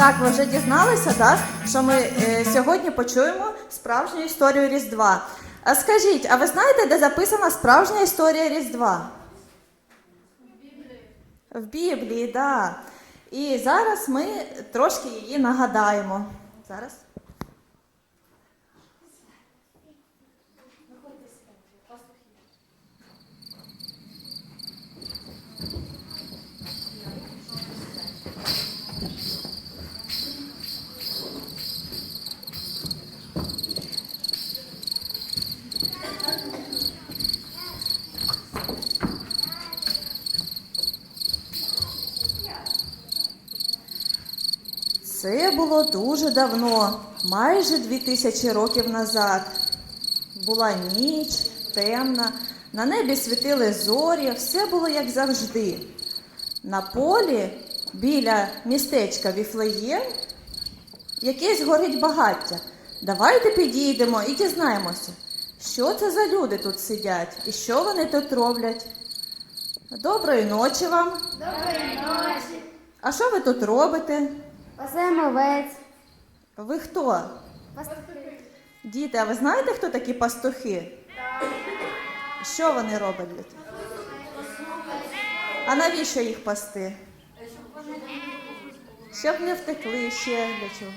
Так, ви вже дізналися, так, що ми е, сьогодні почуємо справжню історію Різдва. А скажіть, а ви знаєте, де записана справжня історія Різдва? В Біблії, так. Да. І зараз ми трошки її нагадаємо. Зараз. Це було дуже давно, майже дві тисячі років назад. Була ніч, темна, на небі світили зорі, все було як завжди. На полі біля містечка Віфлеєм якесь горить багаття. Давайте підійдемо і дізнаємося, що це за люди тут сидять і що вони тут роблять. Доброї ночі вам. Доброї ночі. А що ви тут робите? Пасемо овець. Ви хто? Пастухи. Діти, а ви знаєте, хто такі пастухи? Що вони роблять? А навіщо їх пасти? Щоб не втекли ще для чого?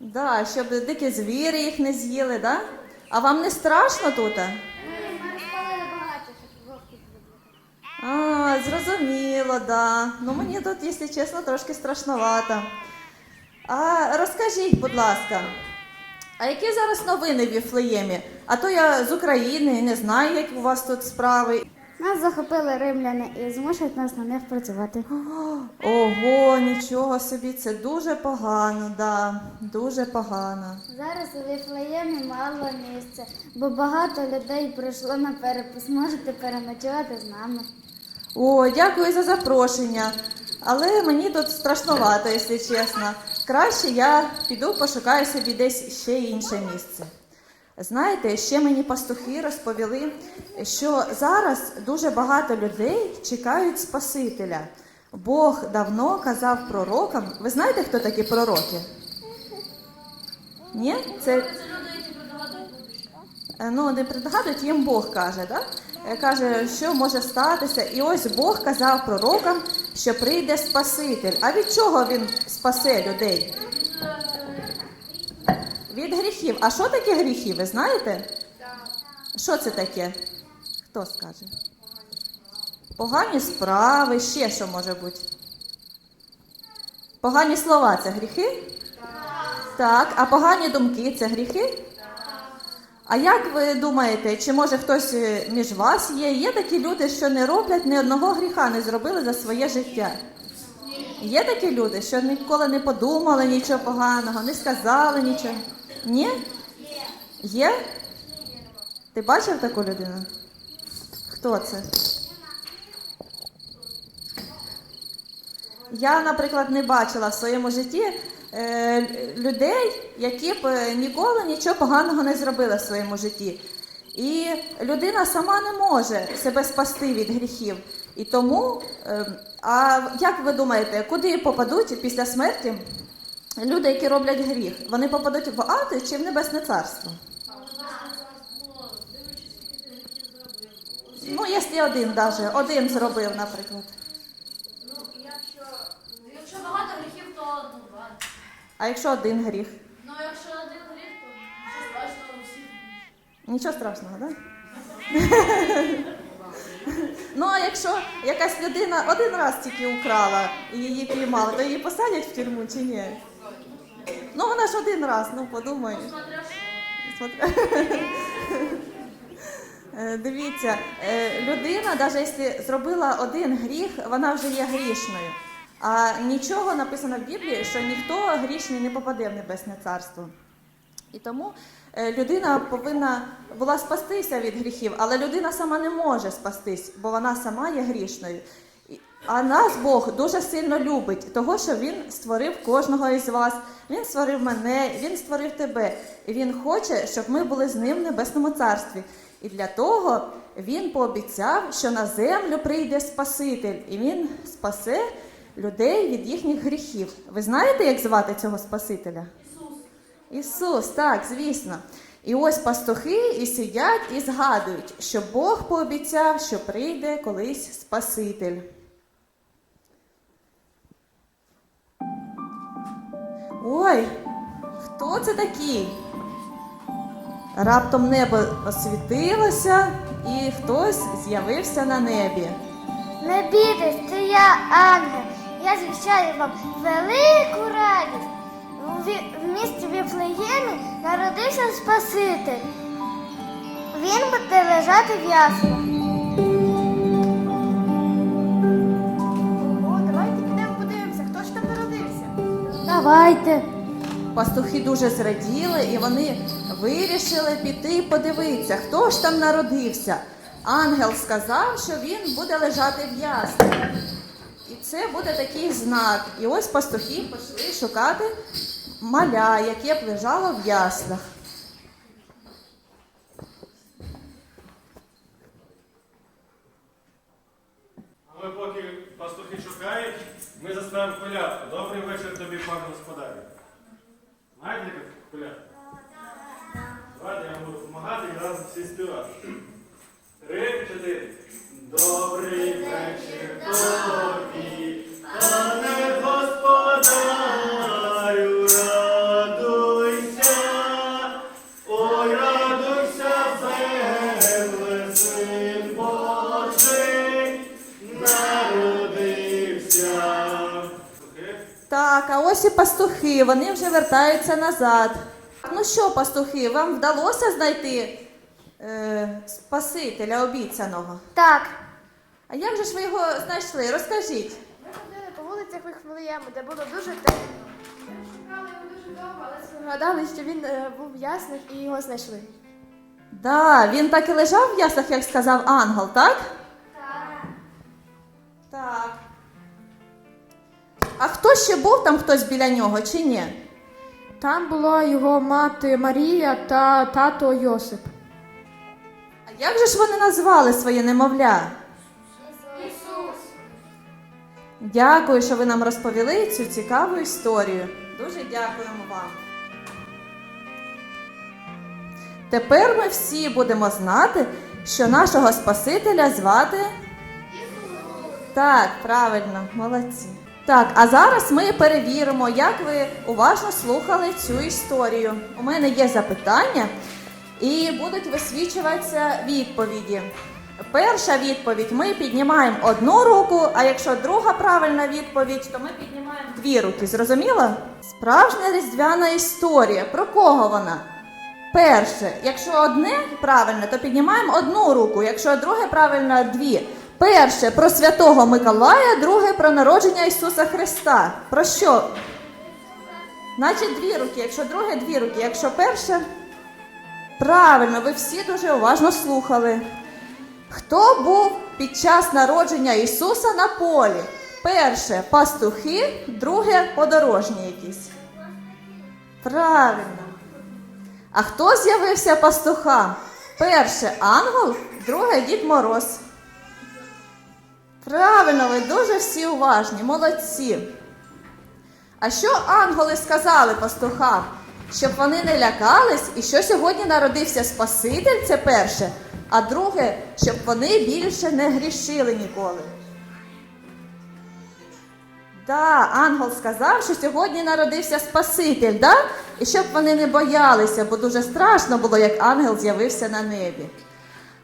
Да, щоб дикі звірі їх не з'їли, да? А вам не страшно тут? Ми розпалили багато, щоб вовки зробити. А, зрозуміло, да. Ну мені тут, якщо чесно, трошки страшновато. А розкажіть, будь ласка, а які зараз новини в Віфлеємі? А то я з України і не знаю, як у вас тут справи. Нас захопили римляни і змушують нас на них працювати. Ого, нічого собі, це дуже погано, да, дуже погано. Зараз у Віфлеємі мало місця, бо багато людей прийшло на перепис. Можете переночувати з нами. О, дякую за запрошення. Але мені тут страшновато, якщо чесно. Краще я піду пошукаю собі десь ще інше місце. Знаєте, ще мені пастухи розповіли, що зараз дуже багато людей чекають Спасителя. Бог давно казав пророкам. Ви знаєте, хто такі пророки? Ні? Це Е, ну, не предгадують, їм Бог каже, да? Е, каже, що може статися. І ось Бог казав пророкам, що прийде Спаситель. А від чого він спасе людей? Від гріхів. А що таке гріхи, ви знаєте? Що це таке? Хто скаже? Погані справи, ще що може бути? Погані слова це гріхи? Так. А погані думки це гріхи? А як ви думаєте, чи може хтось е, між вас є? Є такі люди, що не роблять ні одного гріха, не зробили за своє життя? Є такі люди, що ніколи не подумали нічого поганого, не сказали нічого? Ні? Є? Ти бачив таку людину? Хто це? Я, наприклад, не бачила в своєму житті людей, які б е, ніколи нічого поганого не зробили в своєму житті. І людина сама не може себе спасти від гріхів. І тому, е, а як ви думаєте, куди попадуть після смерті люди, які роблять гріх? Вони попадуть в ад чи в небесне царство? Ну, якщо один даже, один зробив, наприклад. Ну, якщо, якщо багато гріхів, то ну, два. А якщо один гріх? Ну, якщо один гріх, то нічого страшного у всіх. Нічого страшного, так? ну, а якщо якась людина один раз тільки украла і її піймали, то її посадять в тюрму чи ні? Ну, вона ж один раз, ну подумай. Е, Дивіться, е, людина, навіть якщо зробила один гріх, вона вже є грішною. А нічого написано в Біблії, що ніхто грішний не попаде в небесне царство. І тому е, людина повинна була спастися від гріхів, але людина сама не може спастись, бо вона сама є грішною. А нас Бог дуже сильно любить, того, що Він створив кожного із вас, Він створив мене, Він створив тебе. І Він хоче, щоб ми були з ним в небесному царстві. І для того він пообіцяв, що на землю прийде Спаситель, і він спасе людей від їхніх гріхів. Ви знаєте, як звати цього Спасителя? Ісус. Ісус, так, звісно. І ось пастухи і сидять і згадують, що Бог пообіцяв, що прийде колись Спаситель. Ой, хто це такий? Раптом небо освітилося, і хтось з'явився на небі. Не бійтесь, це я ангел. Я звіщаю вам велику радість. В місті Віфлеємі народився Спаситель. Він буде лежати в яслах. Ого, давайте підемо подивимося, хто ж там народився. Давайте. Пастухи дуже зраділи, і вони вирішили піти і подивитися, хто ж там народився. Ангел сказав, що він буде лежати в яслах. Це буде такий знак. І ось пастухи пішли шукати маля, яке б лежало в яслах. А ми поки пастухи шукають, ми заставимо колядку. Добрий вечір тобі, пане господарю. Так, а ось і пастухи, вони вже вертаються назад. Ну що, пастухи, вам вдалося знайти е, Спасителя обіцяного? Так. А як же ж ви його знайшли? Розкажіть. Ми ходили по вулицях Вихмелеєму, де було дуже темно. Ми шукали його дуже довго, але згадали, що він е, був в ясних і його знайшли. Да, він так і лежав в яслах, як сказав ангел? Так. А хто ще був там хтось біля нього чи ні? Там була його мати Марія та тато Йосип. А як же ж вони назвали своє немовля? Ісус. Дякую, що ви нам розповіли цю цікаву історію. Дуже дякуємо вам. Тепер ми всі будемо знати, що нашого Спасителя звати. Так, правильно, молодці. Так, а зараз ми перевіримо, як ви уважно слухали цю історію. У мене є запитання, і будуть висвічуватися відповіді. Перша відповідь ми піднімаємо одну руку, а якщо друга правильна відповідь, то ми піднімаємо дві руки. Зрозуміло? Справжня різдвяна історія. Про кого вона? Перше, якщо одне правильне, то піднімаємо одну руку, якщо друге правильно дві. Перше про святого Миколая, друге про народження Ісуса Христа. Про що? Значить, дві руки, якщо друге, дві руки, якщо перше. Правильно, ви всі дуже уважно слухали. Хто був під час народження Ісуса на полі? Перше пастухи, друге подорожні якісь. Правильно. А хто з'явився пастухам? Перше ангел, друге Дід Мороз. Правильно, ви дуже всі уважні, молодці. А що ангели сказали пастухам? Щоб вони не лякались, і що сьогодні народився Спаситель, це перше, а друге, щоб вони більше не грішили ніколи. Да, ангел сказав, що сьогодні народився Спаситель, да? і щоб вони не боялися, бо дуже страшно було, як ангел з'явився на небі.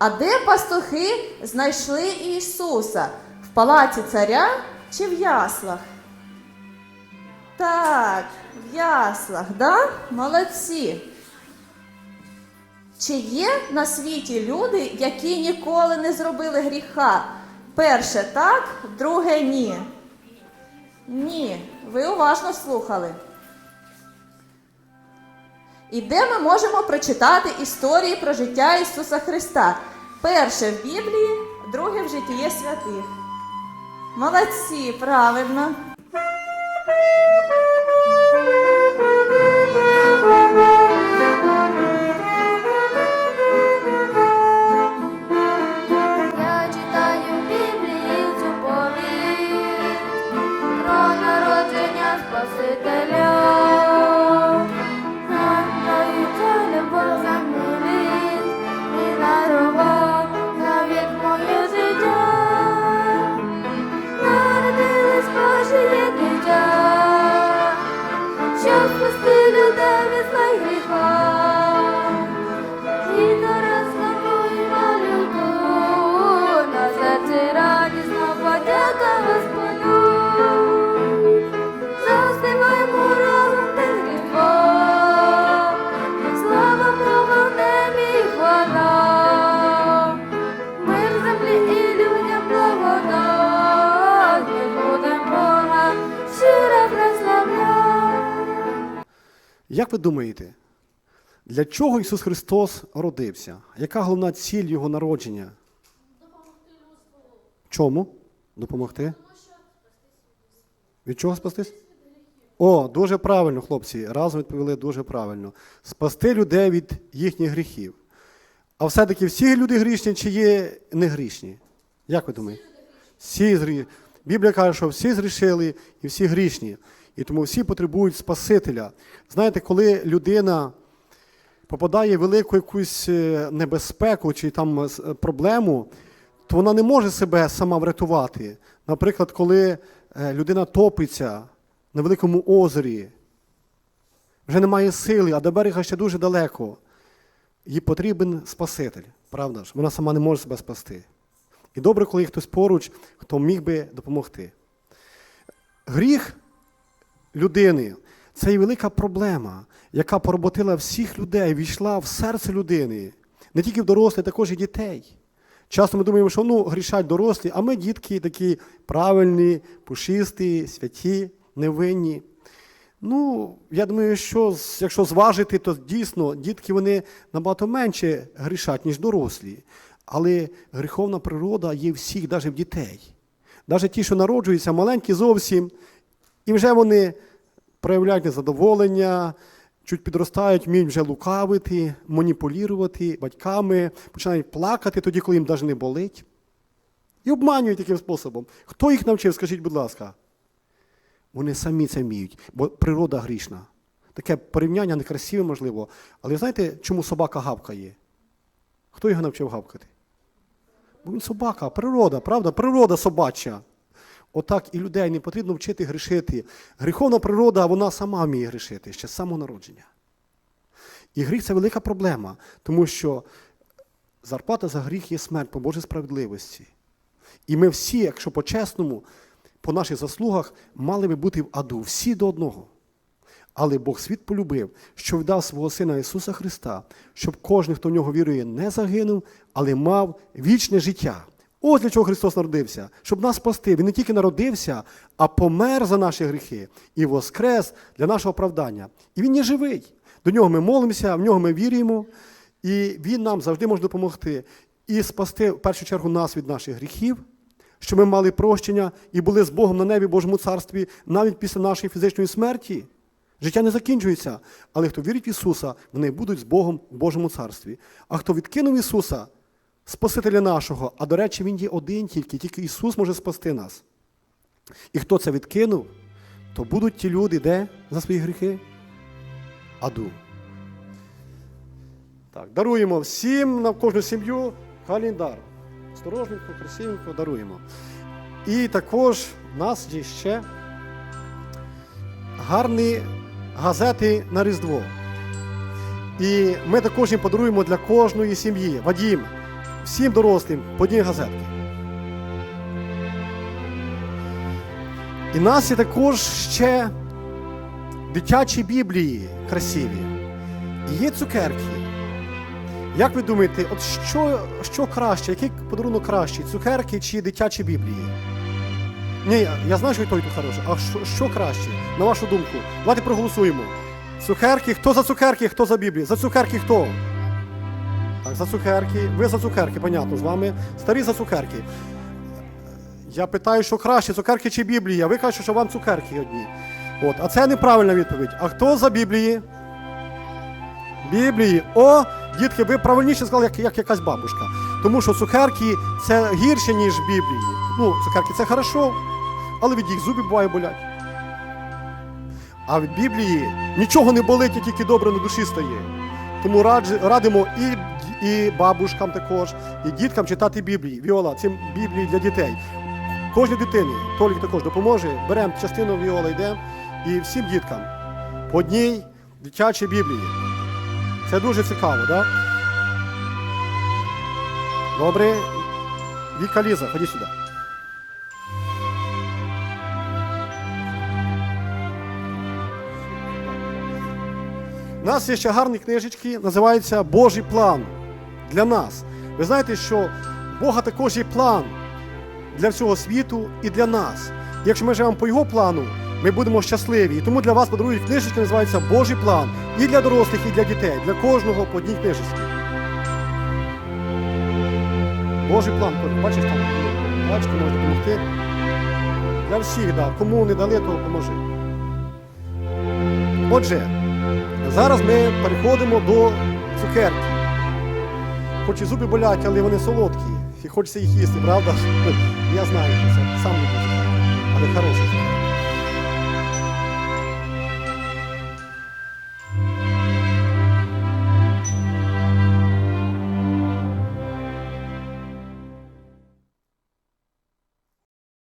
А де пастухи знайшли Ісуса? В палаці царя чи в яслах? Так, в яслах, да? Молодці. Чи є на світі люди, які ніколи не зробили гріха? Перше так, друге ні. Ні, ви уважно слухали. І де ми можемо прочитати історії про життя Ісуса Христа? Перше в Біблії, друге в житті святих. Молодці, правильно. Щоб Як ви думаєте, для чого Ісус Христос родився? Яка головна ціль Його народження? Допомогти Чому? Допомогти? Від чого спастись? О, дуже правильно, хлопці. Разом відповіли дуже правильно. Спасти людей від їхніх гріхів. А все-таки всі люди грішні чи є не грішні? Як ви думаєте? Всі зрі... Біблія каже, що всі зрішили і всі грішні. І тому всі потребують Спасителя. Знаєте, коли людина попадає в велику якусь е, небезпеку чи там е, проблему, то вона не може себе сама врятувати. Наприклад, коли е, людина топиться на великому озері, вже немає сили, а до берега ще дуже далеко. Їй потрібен Спаситель, правда ж? Вона сама не може себе спасти. І добре, коли є хтось поруч, хто міг би допомогти. Гріх людини це є велика проблема, яка пороботила всіх людей, війшла в серце людини, не тільки в дорослих, також і дітей. Часто ми думаємо, що ну, грішать дорослі, а ми дітки такі правильні, пушисті, святі, невинні. Ну, я думаю, що якщо зважити, то дійсно дітки вони набагато менше грішать, ніж дорослі. Але гріховна природа є всіх, навіть в дітей. Навіть ті, що народжуються, маленькі зовсім, і вже вони проявляють незадоволення, чуть підростають, вміють вже лукавити, маніпулювати батьками, починають плакати тоді, коли їм навіть не болить. І обманюють таким способом. Хто їх навчив, скажіть, будь ласка? Вони самі це вміють, бо природа грішна. Таке порівняння некрасиве, можливо. Але знаєте, чому собака гавкає? Хто його навчив гавкати? Бо він собака, природа, правда? Природа собача. Отак і людей не потрібно вчити грішити. Гріховна природа, вона сама вміє грішити ще з самого народження. І гріх це велика проблема, тому що зарплата за гріх є смерть по Божій справедливості. І ми всі, якщо по-чесному, по наших заслугах, мали би бути в аду, всі до одного. Але Бог світ полюбив, що вдав свого Сина Ісуса Христа, щоб кожен, хто в нього вірує, не загинув, але мав вічне життя. Ось для чого Христос народився, щоб нас спасти. Він не тільки народився, а помер за наші гріхи і воскрес для нашого оправдання. І Він є живий. До нього ми молимося, в нього ми віримо, і Він нам завжди може допомогти і спасти в першу чергу нас від наших гріхів, щоб ми мали прощення і були з Богом на небі, Божому царстві, навіть після нашої фізичної смерті. Життя не закінчується, але хто вірить в Ісуса, вони будуть з Богом в Божому царстві. А хто відкинув Ісуса, Спасителя нашого, а до речі, Він є один тільки, тільки Ісус може спасти нас. І хто це відкинув, то будуть ті люди, де за свої гріхи? Аду. Так, даруємо всім на кожну сім'ю календар. Осторожненько, красивенько даруємо. І також в нас є ще гарні газети на Різдво. І ми також їм подаруємо для кожної сім'ї. Вадім, всім дорослим по одній газетки. І нас є також ще дитячі біблії красиві. І є цукерки. Як ви думаєте, от що, що краще, який подарунок кращий, цукерки чи дитячі біблії? Ні, я, знаю, що той, той хороший. А що, що краще, на вашу думку? Давайте проголосуємо. Цукерки, хто за цукерки, хто за Біблію? За цукерки хто? Так, за цукерки. Ви за цукерки, понятно, з вами. Старі за цукерки. Я питаю, що краще, цукерки чи Біблія? Ви кажете, що вам цукерки одні. От, а це неправильна відповідь. А хто за Біблії? Біблії. О, дітки, ви правильніше сказали, як, як якась бабушка. Тому що цукерки це гірше, ніж Біблії. Ну, цукерки це хорошо, але від їх зуби буває болять. А в Біблії нічого не болить, а тільки добре на душі стає. Тому радимо і, і бабушкам також, і діткам читати Біблії. Віола, це Біблії для дітей. Кожній дитині, Толік також допоможе. Беремо частину Віола, йдемо і всім діткам по одній дитячій Біблії. Це дуже цікаво, так? Добре. Віка Ліза, ході сюди. У нас є ще гарні книжечки, називаються Божий план для нас. Ви знаєте, що Бога також є план для всього світу і для нас. Якщо ми живемо по його плану, ми будемо щасливі. І тому для вас подарують книжечки, називаються Божий план. І для дорослих, і для дітей. Для кожного по одній книжечці. Божий план, бачиш там, бачите, може допомогти. Для всіх, да. кому не дали, то поможи. Отже, зараз ми переходимо до цукерки. Хоч і зуби болять, але вони солодкі. І хочеться їх їсти, правда? Я знаю, це сам буду. Але хороші.